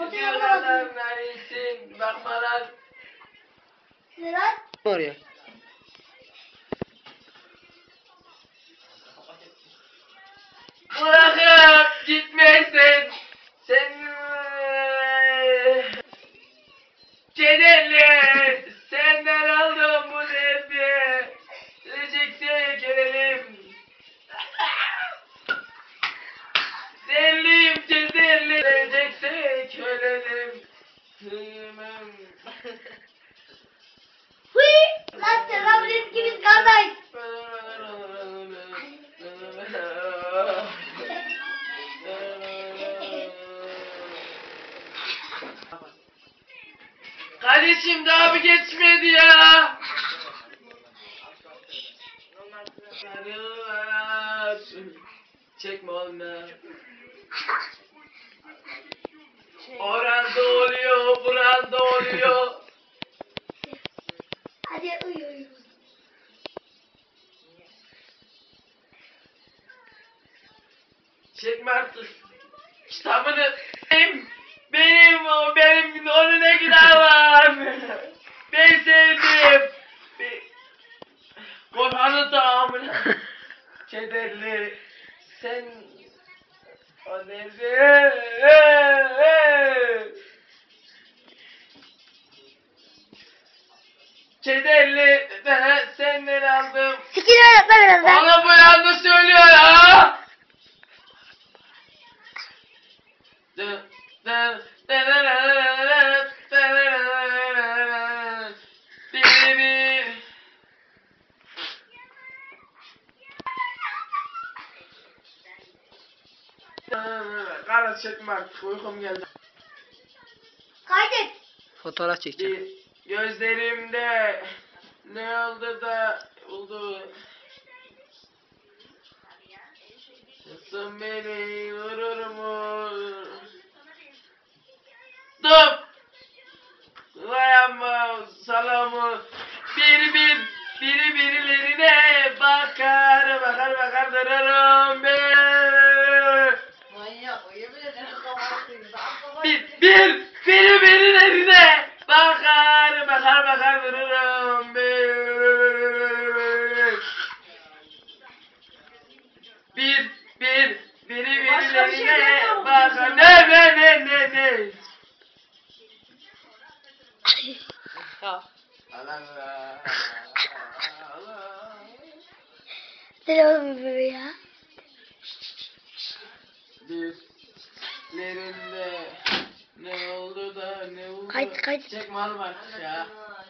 Gidiyorlar, neredesin? Bakmalar. Serhat. Oraya. Bırakıp gitmezse Kardeşim daha bir geçmedi ya. Çekme oğlum ya. Oranda oluyor, buranda oluyor. Hadi uyu uyu. Çekme artık. Kitabını benim, benim o benim Korhan'ın tamamını. Kederli. Sen o nerede? Kederli senden aldım. Sikir öğretmen birazdan. Bana bu yanlış söylüyor ya. Kara çekme artık uykum geldi. Kaydet. Fotoğraf çekeceğim. Gözlerimde ne oldu da oldu. Nasıl beni vurur mu? Dur! Dayanma salamı bir bir biri birilerine bakar bakar bakar dururum Bebeği ya. Dizlerinde ne oldu da ne oldu? Kayıt, kayıt. Çek mal var ya.